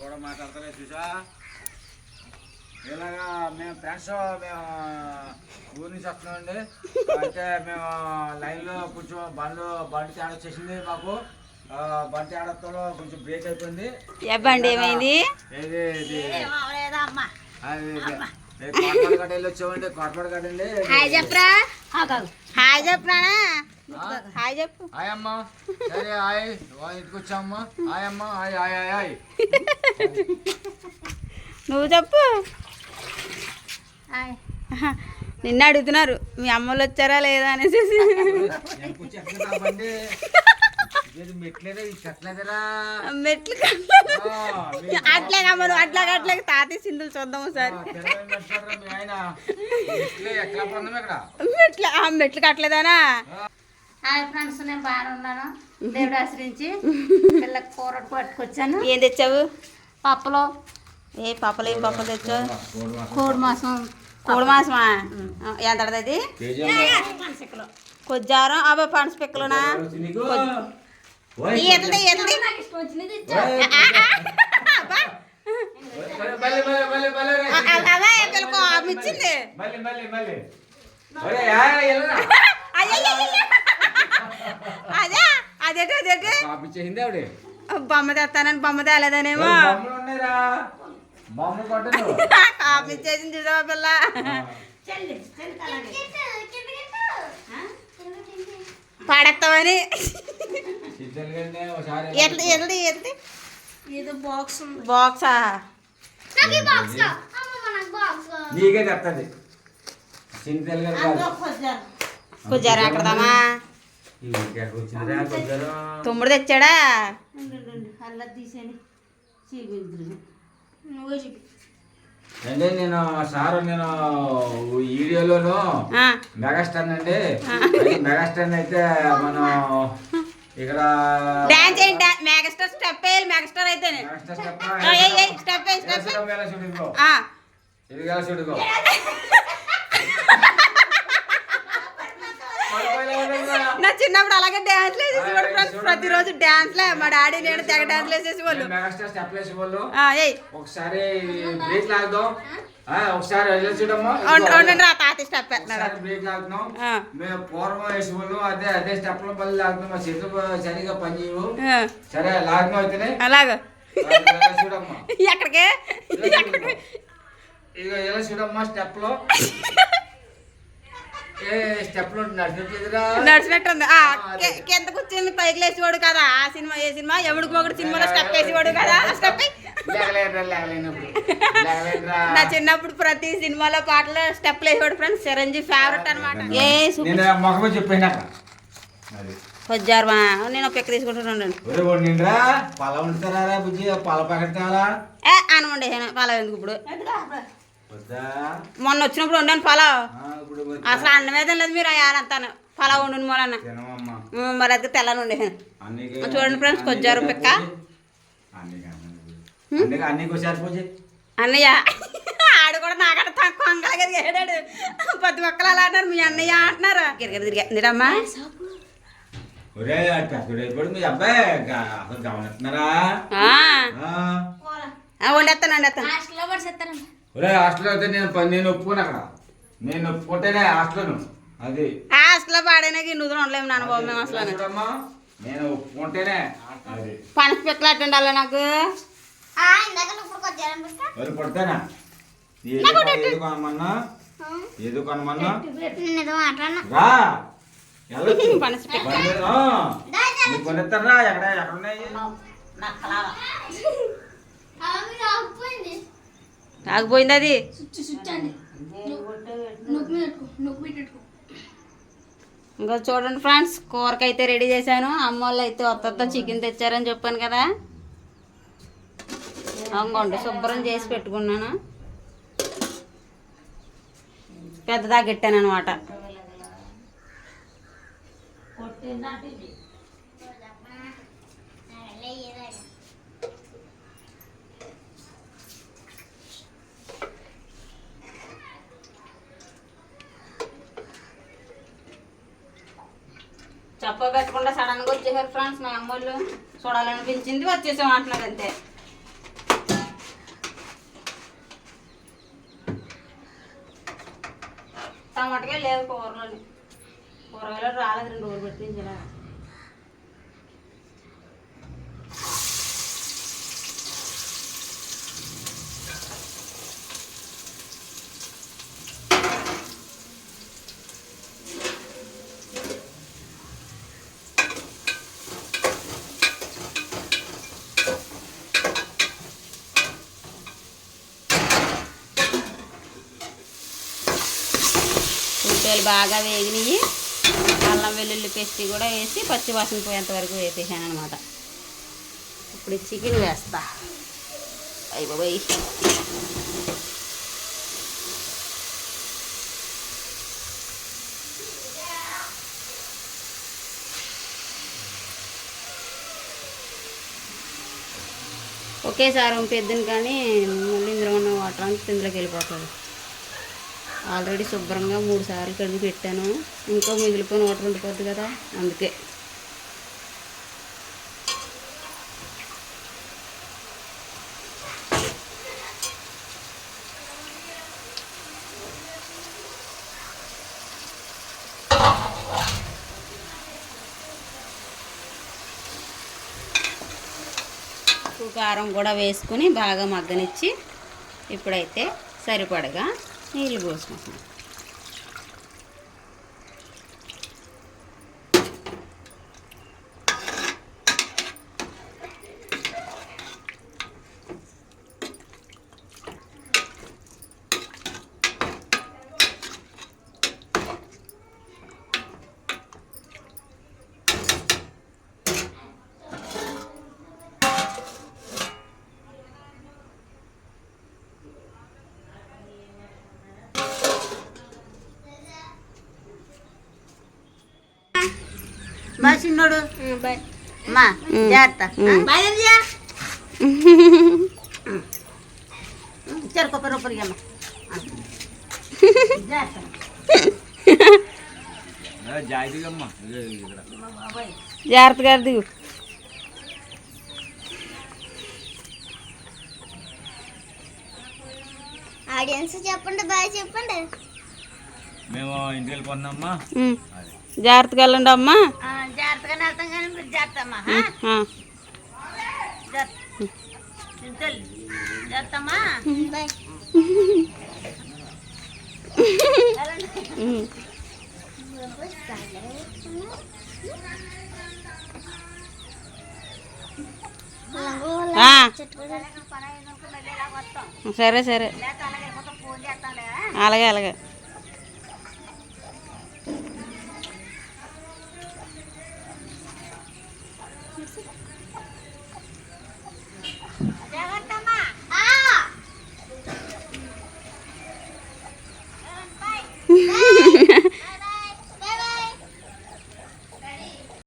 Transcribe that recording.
కూడా మాట్లాడతలే చూసా? ఇలాగా మేము ఫ్రెండ్స్ మేము ఊరి నుంచి వస్తున్నామండి. అంటే మేము లైన్లో కొంచెం బండ్లు బండి తేడా వచ్చేసింది మాకు. బండి తేడాతో కొంచెం బ్రేక్ అయిపోయింది. బండి ఏమైంది? ఇది. కోటపాడు గడ్డ వెళ్ళి వచ్చామండి కోటపాడు గడ్డ వెళ్ళి. హాయ్ చెప్పరా? హాయ్ చెప్పరా? హాయ్ చెప్పు. హాయ్ అమ్మ. సరే హాయ్. ఇంటికి వచ్చామ్మా హాయ్ అమ్మ. Hi hi hi hi. నువ్వు చెప్పు. నిన్న అడుగుతున్నారు మీ అమ్మలు వచ్చారా లేదా అనేసి. మెట్లు అట్లాగే అమ్మ నువ్వు అట్లాగే అట్లాగే తాతయ్య సింధులు చూద్దాం ఆయన? మెట్లే ఎట్లా పొందాం ఇక్కడ? మెట్లు ఆ మెట్లు కట్టలేదానా? హాయ్ ఫ్రెండ్స్ నేను బాగానే ఉన్నాను దేవుడు ఆశ్రయించి పిల్లకి కూర పట్టుకొచ్చాను. ఏం తెచ్చావు? పప్పులో. ఏ పప్పలు ఏం పప్పలు తెచ్చావు? కోడి మాసం. కోడి మాసమా? ఎంత అది? కేజీ కొజ్జారం. అబ్బా పనస పిక్కలునా? పిల్లకు ఆమె ఇచ్చింది? మళ్ళీ అదే చేసింది ఆవిడ. బొమ్మ తెస్తానని బొమ్మ తేలేదనేమో. బొమ్మలు ఉన్నాయిరా. బొమ్మలు కొట్టను కాపీ చేసింది చూసావా పిల్ల? ఒకసారి ఎట్లా ఎట్లా ఎట్లా? ఏదో బాక్స్ బాక్సా నీకే చెప్తుంది. చింతలు తమ్ముడు తెచ్చాడా? అలా అంటే నేను సార్ నేను వీడియోలోను మెగాస్టార్ అండి. మెగాస్టార్ అయితే మనం ఇక్కడ డాన్స్ ఏంటి? మెగాస్టార్ స్టెప్ వేయాలి megastar megastar step step step చూడుకో నా చిన్నప్పుడు అలాగే డాన్స్ వేసేసి వాడు ఫ్రెండ్స్ ప్రతిరోజు డాన్స్ లే మా డాడీ నేను తెగ డాన్స్ వేసేసి వాళ్ళు మెగాస్టార్ స్టెప్ వేసే వాళ్ళు ఆ, ఏయ్. ఒకసారి బ్రేక్ లాగుదాం. ఆ, ఒకసారి ఉండండి రా తాత స్టెప్ ఒకసారి బ్రేక్ లాగుతున్నాం. మేము పూర్వం వేసే వాళ్ళు అదే అదే స్టెప్లో మళ్ళీ లాగుతున్నాం మా చేతులు సరిగా పని చేయవు. సరే లాగుతున్నాం అయితేనే. అలాగా. ఇలా ఎక్కడికి? ఇలా. ఇక ఎలా చూడమ్మా స్టెప్లో. ఏ స్టెప్లో నడిచినట్లేదురా. నడిచినట్టు ఉంది ఆ, కి- కింద కూర్చొని పైకి లేచేవాడు కదా. ఆ సినిమా ఏ సినిమా? ఎవడికి ఒకటి సినిమాలో స్టెప్ వేసేవాడు కదా? స్టెప్ నా చిన్నప్పుడు ప్రతి సినిమాలో పాటలు స్టెప్ వేసేవాడు ఫ్రెండ్స్ చిరంజీవి ఫేవరెట్ అనమాట ఏ నేను చెప్పాను పిక్క తీసుకుంటున్నాను పల వండుతారా బుజ్జి? పల ఎందుకు ఇప్పుడు? మొన్న వచ్చినప్పుడు వండాను పలావ్? అసలు అన్నం ఏదో లేదు మీరు అయ్యారంతాను పలావ్ వండును మొన్న మరి అది తెల్లని అన్నికి చూడండి friends, కొజ్జారు పిక్క. అన్నయ్య ఆడు కూడా నాకంటే తక్కువ అంగలగా ఏడాడు. పది మొక్కలు అలా అంటారు మీ అన్నయ్య అంటున్నారు. గిరిగిరి తిరిగేందిరమ్మా ఒరే అటు పెద్దోడు అయిపోయాడు. మీ అబ్బాయి గ- అసలు గమనిస్తున్నారా? ఆ. వండేస్తాను వండేస్తాను. ఒరే హాస్టల్ అయితే నేను పని నేను ఒప్పుకోను అక్కడ. నేను ఒప్పుకుంటేనే హాస్టల్ అది. హాస్టల్లో పాడైనాకి నువ్వు ఉండలేము నాన్న బాబు మేము అసలు చూడమ్మా. నేను ఒప్పుకుంటేనే అది. పనస పిక్కలు అట్టు ఉండాలి నాకు. మరి పడతానా? ఏదో ఏదో కొనమన్నా ఏదో కొనమన్నా రా. పనస కొనిస్తారా ఎక్కడ ఎక్కడ ఉన్నాయి? తాగిపోయింది అది. ఇంకా చూడండి ఫ్రెండ్స్ కూరకి అయితే రెడీ చేశాను. అమ్మ వాళ్ళు అయితే ఒత్త చికెన్ తెచ్చారని చెప్పాను కదా. అంగోండి శుభ్రం చేసి పెట్టుకున్నాను. పెద్దదా గట్టాను అనమాట తప్ప పెట్టకుండా సడన్గా వచ్చేసారు ఫ్రెండ్స్ మా అమ్మోళ్ళు చూడాలనిపించింది వచ్చేసాం అంటున్నారు అంతే. టమాటకే లేవు కూరలో కూరగాయలు రాలేదు రెండు రోజులు పెట్టించి ఉల్లిపాయలు బాగా వేగినాయి. అల్లం వెల్లుల్లి పేస్ట్ కూడా వేసి పచ్చి వాసన పోయేంత వరకు వేపేసాను అనమాట ఇప్పుడు చికెన్ వేస్తా. అయ్యి బాబాయ్. ఒకేసారి వంపేద్దాను కానీ మళ్ళీ ఇందులో ఉన్న వాటర్ అంతా ఇందులోకి వెళ్ళిపోతుంది. ఆల్రెడీ శుభ్రంగా మూడు సార్లు కడిగి పెట్టాను. ఇంకో మిగిలిపోయిన వాటర్ ఉండిపోద్ది కదా అందుకే. ఉప్పు కారం కూడా వేసుకుని బాగా మగ్గనిచ్చి ఇప్పుడైతే సరిపడగా నీళ్ళు పోసుకుంటున్నాం మా చిన్నోడు. మా జాగ్రత్త. అమ్మ జాగ్రత్త. జాగ్రత్తగా దిగు. ఆడియన్స్ చెప్పండి బాయ్ చెప్పండి. మేము ఇంటికి వెళ్ళిపోతున్నామ్మా జాగ్రత్తగా వెళ్ళండి అమ్మా. కానీ మీరు జాగ్రత్త అమ్మా ఆ. జాగ్రత్తమ్మా బాయ్ ఉమ్. ఆ. సరే సరే అలాగే అలాగే